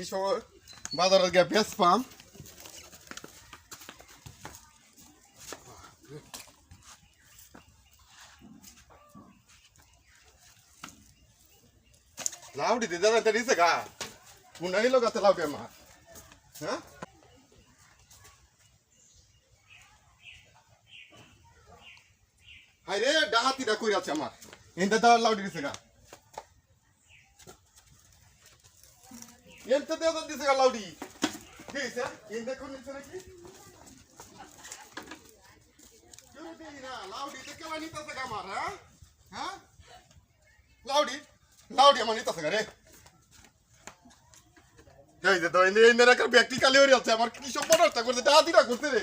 কি সময় বাজারে গিয়ে বেশ পাম লাউডি দিদা না দিছে গা পুনাই লোক আছে লাউডি আমার হ্যাঁ হাই রে ডাহাতিটা কই আছে আমার এনতে দাও লাউডি দিছে গা এনতে দাও দিছে গা লাউডি। কি হইছে? এনতে কোন নিছে নাকি? কেউ দেই না, লাউডি তো কেউ নিতেছে গা আমার হ্যাঁ? হ্যাঁ? লাউডি লাউডি আমার নিতেছে রে। এই যে তো এনে এনে রাখার ব্যক্তি কালি হয়ে আছে আমার কি সব বড়টা করছে? ডাহাতিটা করছে রে।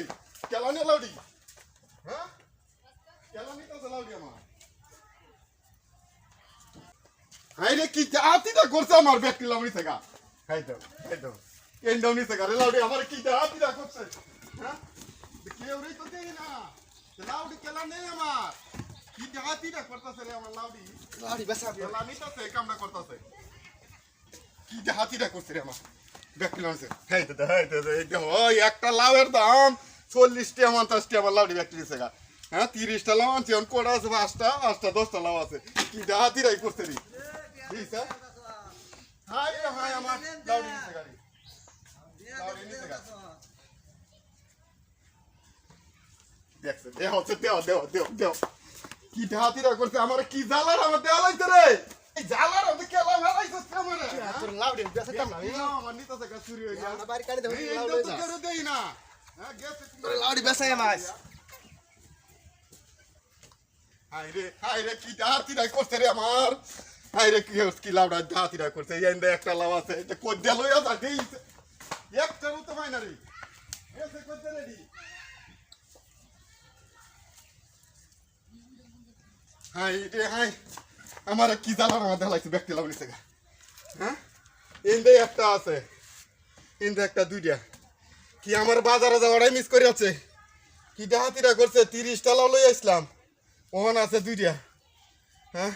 কেলানি লাউডি? হ্যাঁ? কেলানি তো লাউডি আমার? হাই রে কি করছে আমার ব্যক্তি লাউডি থেকে হাই তো হাই তো কেন ডাউনি থেকে রে লাউডি আমার কি জাতিটা করছে? হ্যাঁ? কেউ রে তো দেই না। লাউডি কেলা নেই আমার। কি জাতিটা করতেছে রে আমার লাউডি? লাউডি বেসা কেলা নিতেছে কামটা করতেছে। কি জাতিটা করছে রে আমার? ব্যক্তি লাউডি হাই তো হাই তো এই দেখো ওই একটা লাউয়ের দাম চল্লিশ টাকা পঞ্চাশ আমার লাউডি ব্যক্তি দিছে গা হ্যাঁ তিরিশটা লাউ আনছি কোটা আছে? পাঁচটা পাঁচটা দশটা লাউ আছে। কি জাতিরাই করছে রে? হাই রে হাই আমার লাউডি নিছে গাড়ি। লাউডি নিছে গা দেখছে দেহ হচ্ছে দেহ দেহ দেহ দেহ কি হাতিরা করছে? আমার কি জ্বালার? আমার দেওয়া লাগছে রে। এই জ্বালার আমি কেলা মারাইছিস আমার তোর লাউডি বেসা কাম না আমার নিতেছে গা চুরি হয়ে আমরা বাড়ি কাটে দেব লাউডি তো করে দেই না। হ্যাঁ গেছে তোর লাউডি বেসাই মাছ। হাই রে হাই রে কি হাতিরা করছে রে আমার? হাই রে কি কি লাউডা হাতিরা করছে এই একটা লাউ আছে এটা কই দেলো ইয়া দা দেই একটা তো হয় না রে এসে রেডি হাই রে হাই আমার কি জ্বালার আমার দেখাইছে ব্যক্তি লাউ নিছে হ্যাঁ এন্ডে একটা আছে এন্ডে একটা দুইটা কি আমার বাজারে যাওয়াটাই মিস করে আছে কি ডাহাতিরা করছে তিরিশটা লাউ লই আসলাম ওখান আছে দুইটা হ্যাঁ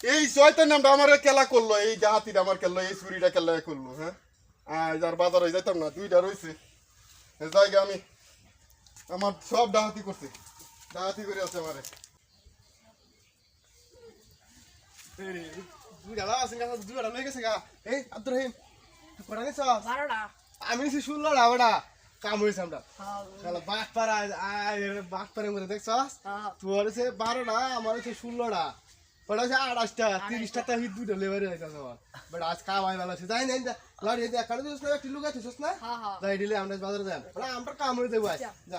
এই শয়তান নামটা আমার খেলা করল এই ডাহাতিটা আমার খেললো এই ছুরিটা খেলা করল হ্যাঁ? আজ আর বাজারে যাইতাম না দুইটা রয়েছে জায়গা আমি আমার সব ডাহাতি করছে ডাহাতি করে আছে আমারে। আমি শুনলো না ওটা কাম হইছে আমরা বাঘ পাড়া বাঘ পাড়া। তোর হচ্ছে বারোটা আমার হচ্ছে ষোলোটা। ওটা হচ্ছে আঠাশটা তিরিশটা তো আমি দুইটা লেবারে হইতাছে আমার বাট আজ কাম আই ভালো আছে যাই নাই লাড়ি কাটে দিস না একটু লুকাই থিস না। যাই দিলে আমরা বাজারে যাই আমরা কামড়ে দেবো আজ। যা